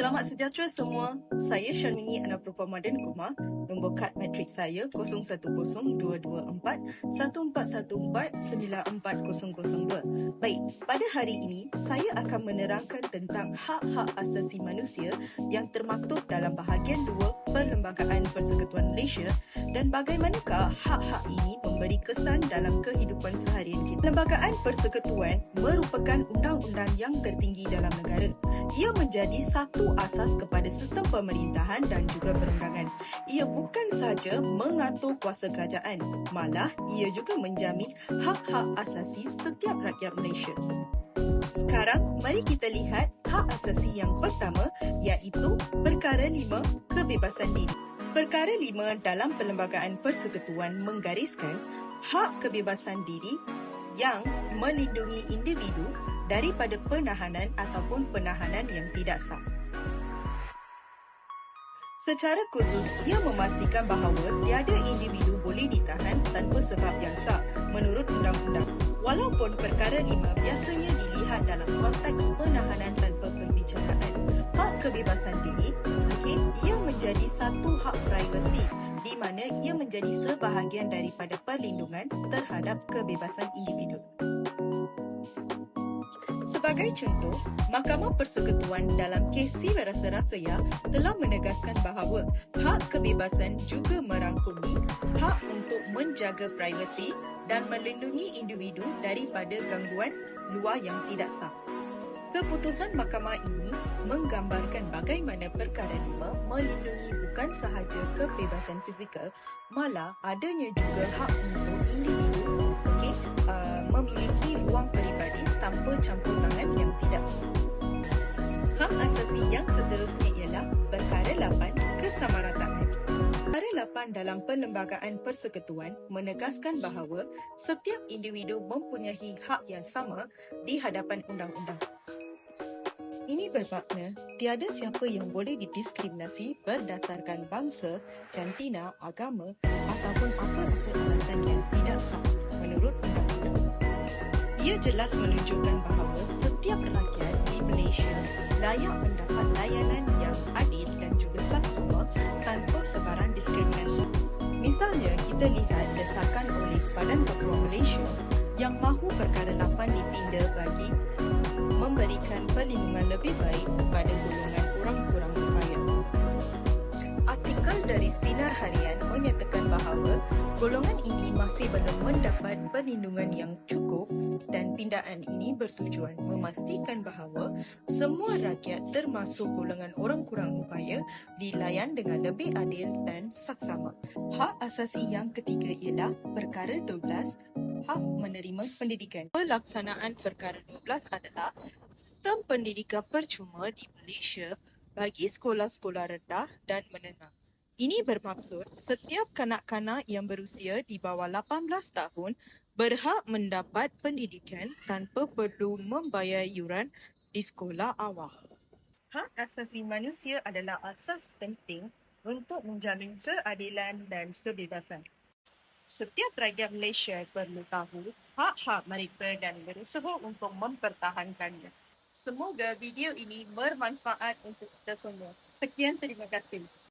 Selamat sejahtera semua. Saya Syarmini Anapropa Madan Kumar. Nombor kad matrik saya 01022414149402. Baik, pada hari ini saya akan menerangkan tentang hak-hak asasi manusia yang termaktub dalam bahagian 2 Perlembagaan Persekutuan Malaysia dan bagaimanakah hak-hak ini memberi kesan dalam kehidupan seharian kita. Perlembagaan Persekutuan merupakan undang-undang yang tertinggi dalam negara. Ia menjadi satu asas kepada sistem pemerintahan dan juga perundangan. Ia bukan sahaja mengatur kuasa kerajaan, malah ia juga menjamin hak-hak asasi setiap rakyat Malaysia. Sekarang, mari kita lihat hak asasi yang pertama iaitu Perkara 5 Kebebasan Diri. Perkara 5 dalam Perlembagaan Persekutuan menggariskan hak kebebasan diri yang melindungi individu daripada penahanan ataupun penahanan yang tidak sah. Secara khusus, ia memastikan bahawa tiada individu boleh ditahan tanpa sebab yang sah menurut undang-undang. Walaupun perkara lima biasanya dilihat dalam konteks penahanan tanpa pembicaraan, hak kebebasan diri, okay, ia menjadi satu hak privasi di mana ia menjadi sebahagian daripada perlindungan terhadap kebebasan individu. Sebagai contoh, Mahkamah Persekutuan dalam kes Siwa Rasa Rasaya telah menegaskan bahawa hak kebebasan juga merangkumi hak untuk menjaga privasi dan melindungi individu daripada gangguan luar yang tidak sah. Keputusan mahkamah ini menggambarkan bagaimana perkara lima melindungi bukan sahaja kebebasan fizikal, malah adanya juga hak untuk individu seterusnya ialah perkara 8 kesamarataan. Perkara 8 dalam Perlembagaan Persekutuan menegaskan bahawa setiap individu mempunyai hak yang sama di hadapan undang-undang. Ini bermakna tiada siapa yang boleh didiskriminasi berdasarkan bangsa, jantina, agama ataupun apa-apa alasan yang tidak sah menurut undang-undang. Ia jelas menunjukkan bahawa setiap rakyat di Malaysia layak mendapat layanan yang adil dan juga saksama tanpa sebarang diskriminasi. Misalnya, kita lihat desakan oleh Badan Peguam Malaysia yang mahu perkara 8 dipinda bagi memberikan perlindungan lebih baik kepada golongan golongan ini masih belum mendapat perlindungan yang cukup dan pindaan ini bertujuan memastikan bahawa semua rakyat termasuk golongan orang kurang upaya dilayan dengan lebih adil dan saksama. Hak asasi yang ketiga ialah perkara 12 hak menerima pendidikan. Pelaksanaan perkara 12 adalah sistem pendidikan percuma di Malaysia bagi sekolah-sekolah rendah dan menengah. Ini bermaksud setiap kanak-kanak yang berusia di bawah 18 tahun berhak mendapat pendidikan tanpa perlu membayar yuran di sekolah awal. Hak asasi manusia adalah asas penting untuk menjamin keadilan dan kebebasan. Setiap rakyat Malaysia perlu tahu hak-hak mereka dan berusaha untuk mempertahankannya. Semoga video ini bermanfaat untuk kita semua. Sekian terima kasih.